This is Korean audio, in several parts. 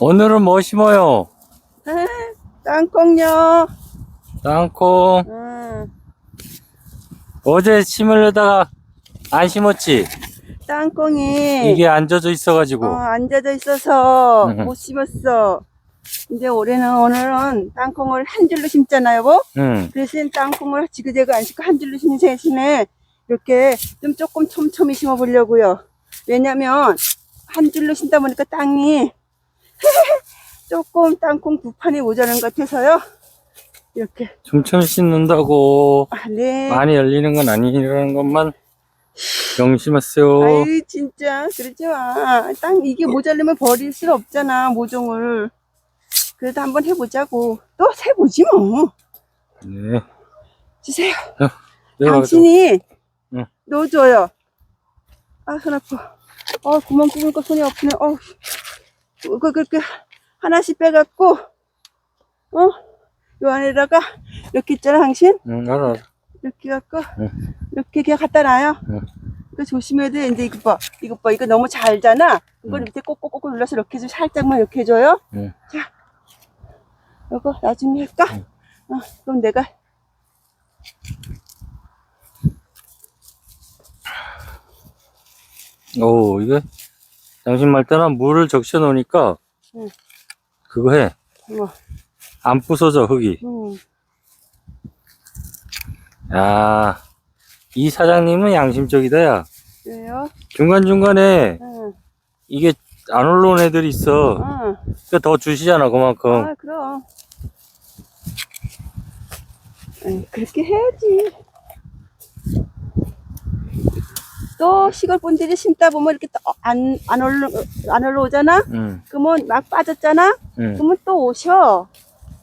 오늘은 뭐 심어요? 땅콩요. 땅콩. 응. 어제 심으려다가 안 심었지? 땅콩이 이게 안 젖어 있어가지고. 어, 앉아져 있어서 음. 못 심었어. 근데 올해는 오늘은 땅콩을 한 줄로 심잖아요, 여보. 응. 그래서 땅콩을 지그재그 안 심고 한 줄로 심는 대신에 이렇게 좀 조금 촘촘히 심어보려고요. 왜냐면 한 줄로 심다 보니까 땅이 조금 땅콩 두 판이 모자란 것 같아서요. 이렇게 촘촘히 씻는다고 아, 네. 많이 열리는 건 아니라는 것만 명심하세요. 아유 진짜 그러지 마. 땅 이게 모자르면 버릴 수 없잖아 모종을. 그래도 한번 해보자고. 또 해보지 뭐. 네. 주세요. 내가 당신이 응. 넣어줘요. 아, 손 아파. 어, 구멍 뚫으니까 손이 아프네. 어, 그, 그렇게 하나씩 빼갖고, 어, 요 안에다가, 이렇게 있잖아, 당신? 응, 알아, 알아. 이렇게 갖고, 응. 이렇게 그냥 갖다 놔요. 응. 그 조심해야 돼. 이제 이거 봐. 이거 봐. 이거 너무 잘잖아. 이걸 응. 밑에 꼭꼭꼭 눌러서 이렇게 해서 살짝만 이렇게 해줘요. 응. 자, 이거 나중에 할까? 응. 어, 그럼 내가 오, 이게 당신 말 때는 물을 적셔 놓으니까 응. 그거 해. 뭐, 안 부서져, 흙이. 음, 야, 이 사장님은 양심적이다, 야. 왜요? 중간중간에 응, 이게 안 올라온 애들이 있어. 응. 그러니까 더 주시잖아, 그만큼. 아, 그럼. 에이, 그렇게 해야지. 또 시골 분들이 심다 보면 이렇게 또 안, 안 올라, 안 올라오잖아? 응, 그러면 막 빠졌잖아? 응. 그러면 또 오셔.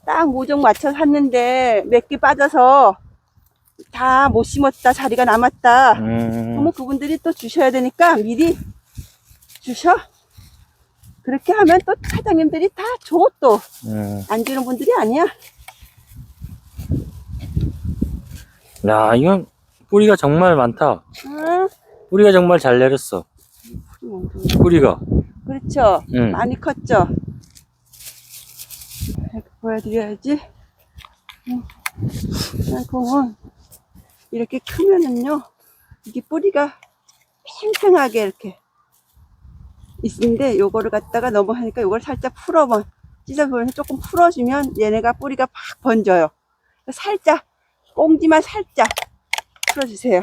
딱 모종 맞춰 샀는데 몇 개 빠져서 다 못 심었다, 자리가 남았다. 음, 그러면 그분들이 또 주셔야 되니까 미리 주셔. 그렇게 하면 또 사장님들이 다 줘, 또. 음. 안 주는 분들이 아니야. 야, 이건 뿌리가 정말 많다. 응? 뿌리가 정말 잘 내렸어. 뿌리가. 그렇죠. 응. 많이 컸죠. 이렇게 보여드려야지. 응. 땅콩은 이렇게 크면은요, 이게 뿌리가 팽팽하게 이렇게 있는데, 요거를 갖다가 너무 하니까 요걸 살짝 풀어봐. 찢어보면서 조금 풀어주면 얘네가 뿌리가 팍 번져요. 살짝, 꽁지만 살짝 풀어주세요.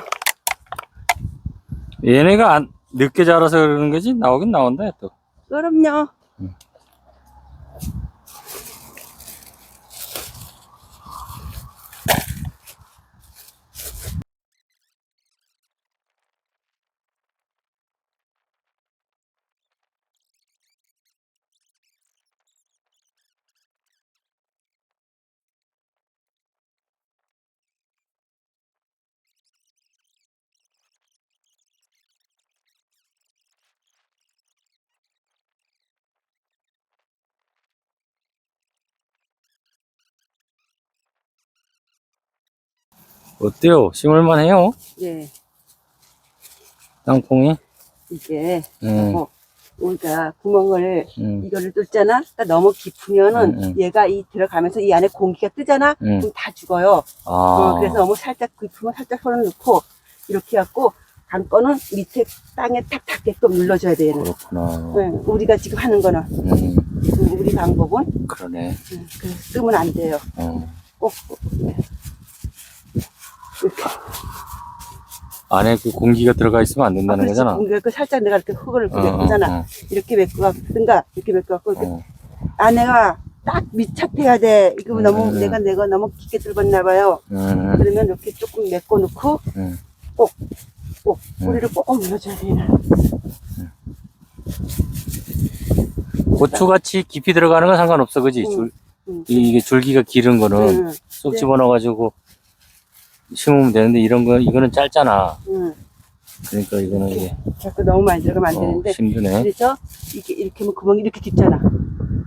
얘네가 안, 늦게 자라서 그러는 거지? 나오긴 나온다, 또. 그럼요. 어때요? 심을만 해요? 예, 땅콩이? 이게 응, 어, 우리가 구멍을 응, 이거를 뚫잖아. 그러니까 너무 깊으면은 음, 음. 얘가 이 들어가면서 이 안에 공기가 뜨잖아. 응. 그럼 다 죽어요. 아. 어, 그래서 너무 살짝 깊으면 살짝 손을 넣고 이렇게 해갖고 담거는 밑에 땅에 탁 닿게끔 눌러줘야 돼. 얘는. 그렇구나. 네, 우리가 지금 하는 거는 음, 음, 우리 방법은 그러네. 음, 그래서 뜨면 안 돼요. 어. 꼭 꼭, 네. 이렇게 안에 그 공기가 들어가 있으면 안 된다는 아, 그렇지. 거잖아. 공기가 그 살짝 내가 이렇게 흙을 어, 메꾸잖아. 어, 이렇게 메꾸든가 이렇게 메꾸갖고 이렇게 어. 안에가 딱 밀착해야 돼. 이거 음, 너무 음. 내가 내가 너무 깊게 들었나 봐요. 음, 그러면 이렇게 조금 메꿔 놓고 음. 꼭 음. 뿌리를 꼭 눌러줘야 돼. 고추같이 깊이 들어가는 건 상관없어, 그지? 응, 줄, 응. 이- 이게 줄기가 길은 거는 응, 쏙 네. 집어넣어가지고 심으면 되는데 이런 거, 이거는 짧잖아. 응. 그러니까 이거는 이게 자꾸 너무 많이 들어가면 안 어, 되는데 힘드네. 그래서 이렇게 이렇게 하면 구멍이 이렇게 깊잖아.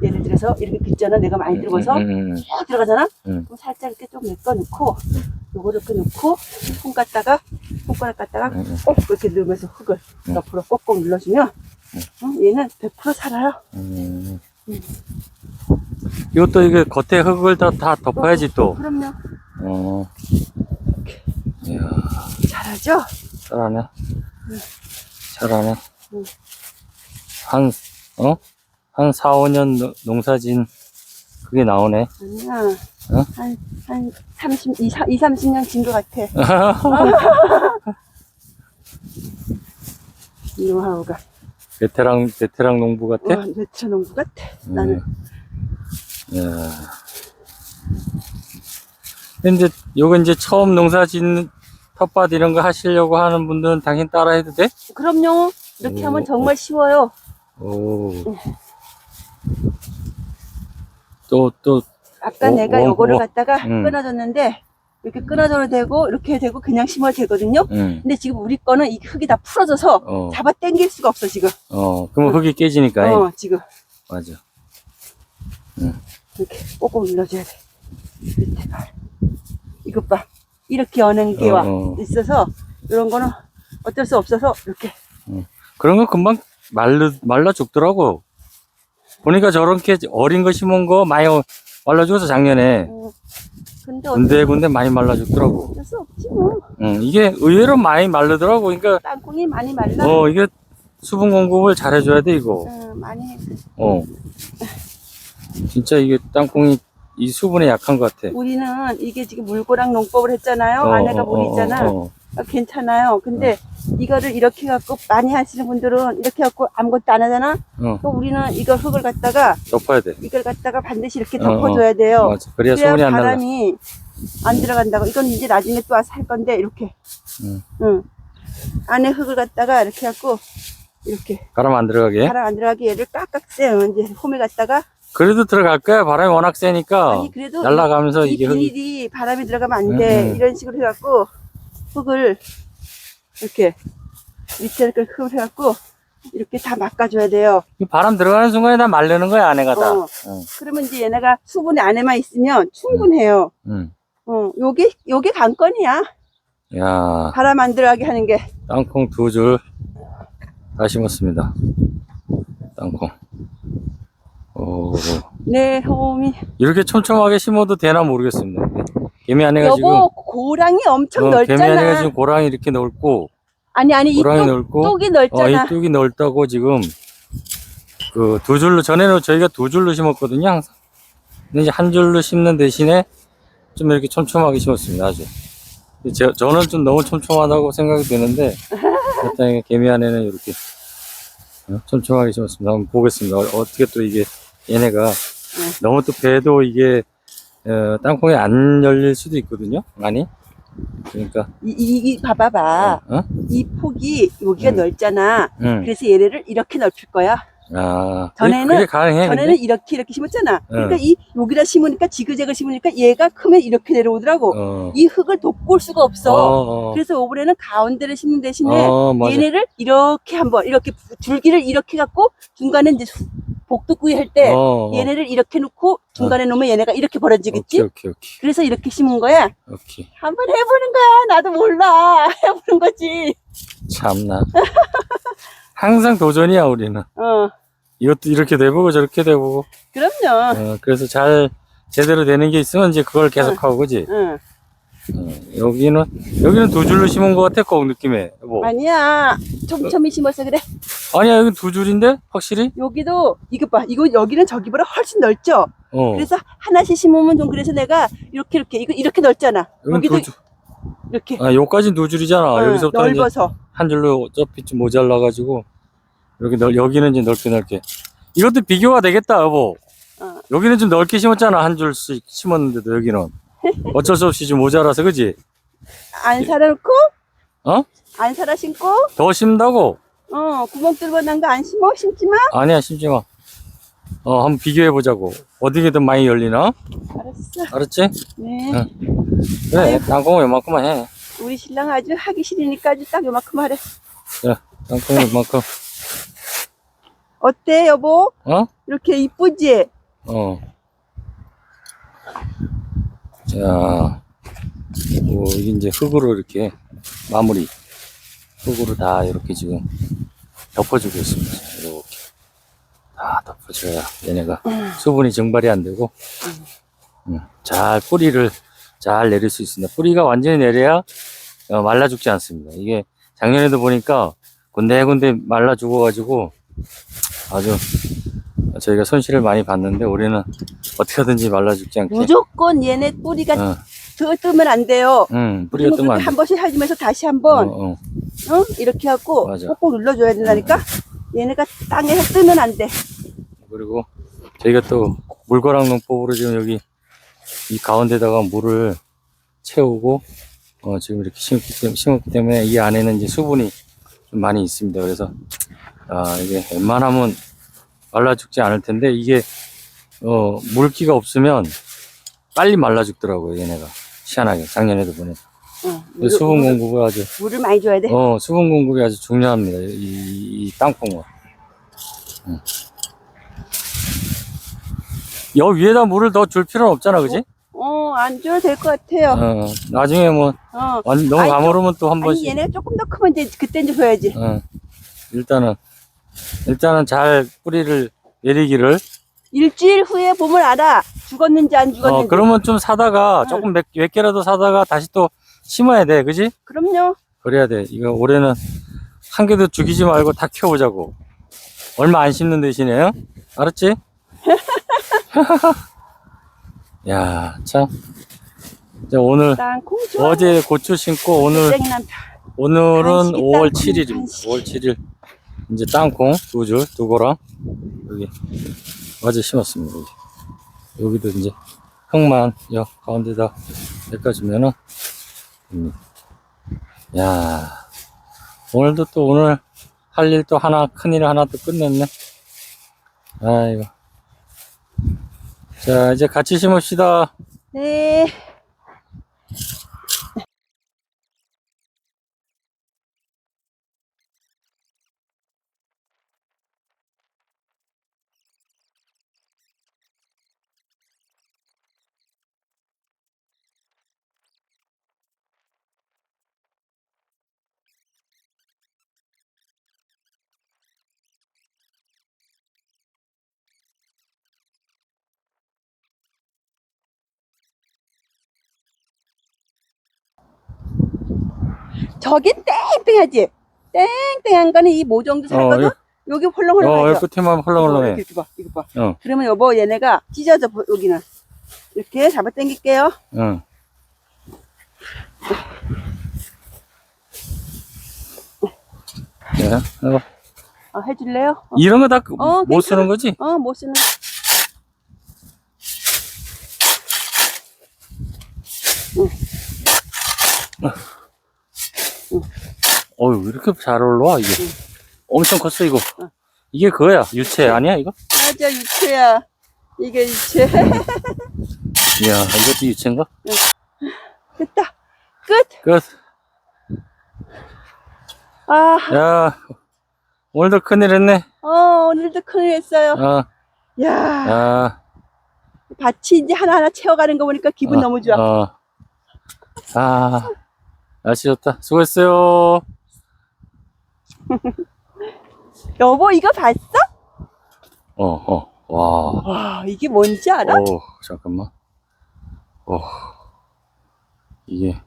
예를 들어서 이렇게 깊잖아. 내가 많이 들어가서 음, 음, 음. 쭉 들어가잖아. 음. 그럼 살짝 이렇게 좀 메꿔 놓고 요거를 이렇게 놓고 손 갖다가 손가락 갖다가 음, 음. 꼭 이렇게 누르면서 흙을 음. 옆으로 꼭꼭 눌러주면 어, 얘는 100% 살아요. 음. 이것도 이게 겉에 흙을 다, 다 덮어야지 또. 그럼요. 어. 이야, 잘하죠? 잘하네. 잘하네. 응. 한, 어? 한 4, 5년 노- 농사진 그게 나오네. 아니야. 어? 한, 한 30, 2, 2 30년 진 것 같아. 노하우가. 베테랑, 베테랑 농부 같아? 와, 매트 농부 같아. 나는. 음. 야. 근데 요거 이제 처음 농사 짓는 텃밭 이런 거 하시려고 하는 분들은 당연히 따라 해도 돼? 그럼요. 이렇게 오. 하면 정말 쉬워요. 오. 또, 또, 아까 오, 내가 오, 요거를 오. 갖다가 음. 끊어줬는데, 이렇게 끊어줘도 되고, 이렇게 되고, 그냥 심어도 되거든요. 응, 근데 지금 우리 거는 이 흙이 다 풀어져서 어, 잡아 당길 수가 없어, 지금. 어, 그러면 흙이 깨지니까. 어, 지금. 맞아. 이렇게 꼭꼭 눌러줘야 돼. 밑에 봐. 이것 봐. 이렇게 여는 게 어, 와 어. 있어서 이런 거는 어쩔 수 없어서 이렇게 그런 거 금방 말라, 말라 죽더라고. 보니까 저렇게 어린 거 심은 거 많이 말라 죽어서 작년에. 어, 근데 어쩔 군데 군데 많이 말라 죽더라고. 수 없지 뭐 응, 이게 의외로 많이 마르더라고. 그러니까, 땅콩이 많이 말라 어, 이게 수분 공급을 잘 해줘야 돼, 이거. 어, 많이 어. 진짜 이게 땅콩이 이 수분에 약한 것 같아. 우리는 이게 지금 물고랑 농법을 했잖아요 어, 안에가 어, 물 어, 있잖아 어, 어. 아, 괜찮아요 근데 이거를 이렇게 갖고 많이 하시는 분들은 이렇게 갖고 아무것도 안 하잖아 어, 또 우리는 이거 흙을 갖다가 덮어야 돼. 이걸 갖다가 반드시 이렇게 어, 덮어줘야 돼요 맞아. 그래야 수분이 안 날라. 바람이 안 들어간다고. 이건 이제 나중에 또 와서 할 건데, 이렇게. 음. 응. 안에 흙을 갖다가 이렇게 갖고, 이렇게. 바람 안 들어가게. 바람 안 들어가게 얘를 깍깍 쎄요. 이제 홈에 갖다가. 그래도 들어갈 거야. 바람이 워낙 세니까. 아니, 그래도. 날아가면서 이 이게 흙이. 비닐이 바람이 들어가면 안 돼. 음, 음. 이런 식으로 해갖고, 흙을, 이렇게. 밑에 이렇게 흙을 해갖고, 이렇게 다 막아줘야 돼요. 바람 들어가는 순간에 다 말르는 거야, 안에가 다. 어. 응, 그러면 이제 얘네가 수분이 안에만 있으면 충분해요. 응. 어, 요게, 요게 관건이야. 야, 바람 안 들어가게 하는 게. 땅콩 두 줄 다 심었습니다. 땅콩. 오, 내 홈이. 이렇게 촘촘하게 심어도 되나 모르겠습니다. 개미 안에가 지금. 여보 고랑이 엄청 어, 개미 안에가 넓잖아. 지금 고랑이 이렇게 넓고, 아니 아니 이 고랑이 뚝, 넓고, 뚝이 어, 넓잖아. 이 뚝이 넓다고 지금, 그 두 줄로, 전에는 저희가 두 줄로 심었거든요, 항상. 근데 이제 한 줄로 심는 대신에 좀 이렇게 촘촘하게 심었습니다, 아주. 근데 제, 저는 좀 너무 촘촘하다고 생각이 드는데, 일단 개미 안에는 이렇게 어, 촘촘하게 심었습니다. 한번 보겠습니다. 어, 어떻게 또 이게 얘네가 너무 또 배도 이게 어, 땅콩이 안 열릴 수도 있거든요, 많이. 그러니까, 이, 이, 이 봐봐봐. 어? 이 폭이 여기가 음. 넓잖아. 응. 그래서 얘네를 이렇게 넓힐 거야. 아, 전에는- 그게 가능해. 전에는 근데? 이렇게 이렇게 심었잖아. 그러니까 응. 이 여기다 심으니까 지그재그 심으니까 얘가 크면 이렇게 내려오더라고. 어. 이 흙을 돋볼 수가 없어. 어, 어. 그래서 이번에는 가운데를 심는 대신에 어. 얘네를 이렇게 한번 이렇게 줄기를 이렇게 갖고 중간에 이제 수- 복도구이 할 때 어, 어. 얘네를 이렇게 놓고 중간에 놓으면 얘네가 이렇게 벌어지겠지? 오케이, 오케이, 오케이. 그래서 이렇게 심은 거야. 오케이. 한번 해보는 거야. 나도 몰라. 해보는 거지. 참나. 항상 도전이야, 우리는. 어, 이것도 이렇게 돼보고 저렇게 돼보고. 그럼요. 어, 그래서 잘 제대로 되는 게 있으면 이제 그걸 계속하고, 그지? 응. 어, 여기는, 여기는 두 줄로 심은 것 같아, 꼭 느낌에. 뭐. 아니야. 촘촘히 심어서 그래. 아니야, 여기 두 줄인데? 확실히? 여기도, 이거 봐. 이거, 여기는 저기보다 훨씬 넓죠? 어. 그래서 하나씩 심으면 좀 그래서 내가 이렇게, 이렇게, 이거 이렇게 넓잖아. 여기도 두 줄. 이렇게. 아, 여기까지는 두 줄이잖아. 어, 여기서부터 이제 넓어서. 한 줄로 어차피 좀 모자라 가지고. 여기 넓, 여기는 이제 넓게 넓게. 이것도 비교가 되겠다, 여보. 어. 여기는 좀 넓게 심었잖아. 한 줄씩 심었는데도 여기는. 어쩔 수 없이 좀 모자라서, 그지? 안 살아놓고, 어? 안 살아 심고, 더 심다고? 어, 구멍 뚫어 난 거 안 심어? 심지 마? 아니야, 심지 마. 어, 한번 비교해 보자고. 어디게 더 많이 열리나? 알았어. 알았지? 네. 응. 그래, 땅콩을 요만큼만 해. 우리 신랑 아주 하기 싫으니까 아주 딱 요만큼 하래. 그래, 땅콩을 요만큼. 어때, 여보? 어? 이렇게 이쁘지? 어. 자, 뭐, 이게 이제 흙으로 이렇게 마무리. 흙으로 다 이렇게 지금 덮어주고 있습니다. 거쳐야 얘네가 수분이 증발이 안 되고 음, 잘 뿌리를 잘 내릴 수 있습니다. 뿌리가 완전히 내려야 어, 말라 죽지 않습니다. 이게 작년에도 보니까 군데군데 말라 죽어가지고 아주 저희가 손실을 많이 봤는데 올해는 어떻게 하든지 말라 죽지 않게 무조건 얘네 뿌리가 어, 더 뜨면 안 돼요. 음, 뿌리가 뜨면 안 돼. 한 번씩 해주면서 다시 한번 어, 어. 어? 이렇게 하고 맞아. 꼭꼭 눌러줘야 된다니까. 얘네가 땅에 뜨면 안 돼. 그리고 저희가 또 물거랑 농법으로 지금 여기 이 가운데다가 물을 채우고 어, 지금 이렇게 심었기, 때문에, 심었기 때문에 이 안에는 이제 수분이 좀 많이 있습니다. 그래서 아, 이게 웬만하면 말라 죽지 않을 텐데 이게 어, 물기가 없으면 빨리 말라 죽더라고요. 얘네가 희한하게 작년에도 보니까 어, 그 물, 수분 물, 공급이 아주 물을 많이 줘야 돼. 어, 수분 공급이 아주 중요합니다. 이, 이 땅콩은. 응. 여 위에다 물을 더 줄 필요는 없잖아, 그지? 어, 안 줘도 될 것 같아요. 어, 나중에 뭐, 어. 완- 너무 아니, 가물으면 또한 아니 번씩. 얘네가 조금 더 크면 이제 그때 이제 줘야지. 어, 일단은, 일단은 잘 뿌리를 내리기를. 일주일 후에 보면 알아. 죽었는지 안 죽었는지. 어, 그러면 좀 사다가, 응. 조금 몇, 몇 개라도 사다가 다시 또 심어야 돼, 그지? 그럼요. 그래야 돼. 이거 올해는 한 개도 죽이지 말고 다 키워보자고. 얼마 안 심는 대신에, 요 알았지? 야, 참. 이제 오늘, 땅콩 좋아. 어제 고추 심고 오늘, 오늘은 간식이 5월 땅콩 7일입니다. 간식. 5월 7일. 이제 땅콩 두 줄, 두 고랑, 여기, 어제 심었습니다. 여기. 여기 도 이제 흙만, 여, 가운데다 닦아주면은, 됩니다. 야 오늘도 또 오늘 할 일 또 하나, 큰일 하나 또 끝냈네. 아이고. 자, 이제 같이 심읍시다. 네. 저긴 땡땡하지. 땡땡한 거는 이 모정도 살거든. 요- 여기 어, 헐렁헐렁하죠. 여기 끝에만 헐렁헐렁해. 이렇게 봐, 이거 봐. 어. 그러면 여보 얘네가 찢어져 보- 여기는 이렇게 잡아 당길게요. 응. 네, 어, 어, 해줄래요? 어, 이런 거다못 어, 괜찮아. 쓰는 거지? 어, 못 쓰는. 어유 이렇게 잘 올라와 이게 응. 엄청 컸어 이거 응. 이게 그거야 유채 아니야 이거? 맞아 유채야. 이게 유채. 이야 이것도 유채인가? 됐다. 끝. 끝. 아, 야 오늘도 큰일 했네. 어 오늘도 큰일 했어요. 아, 야, 아, 밭이 이제 하나하나 채워가는 거 보니까 기분 어, 너무 좋아. 어. 아 날씨 좋다. 수고했어요. 여보, 이거 봤어? 어, 어. 와. 와, 이게 뭔지 알아? 어, 잠깐만. 어. 이게.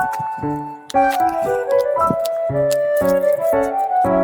Thank you.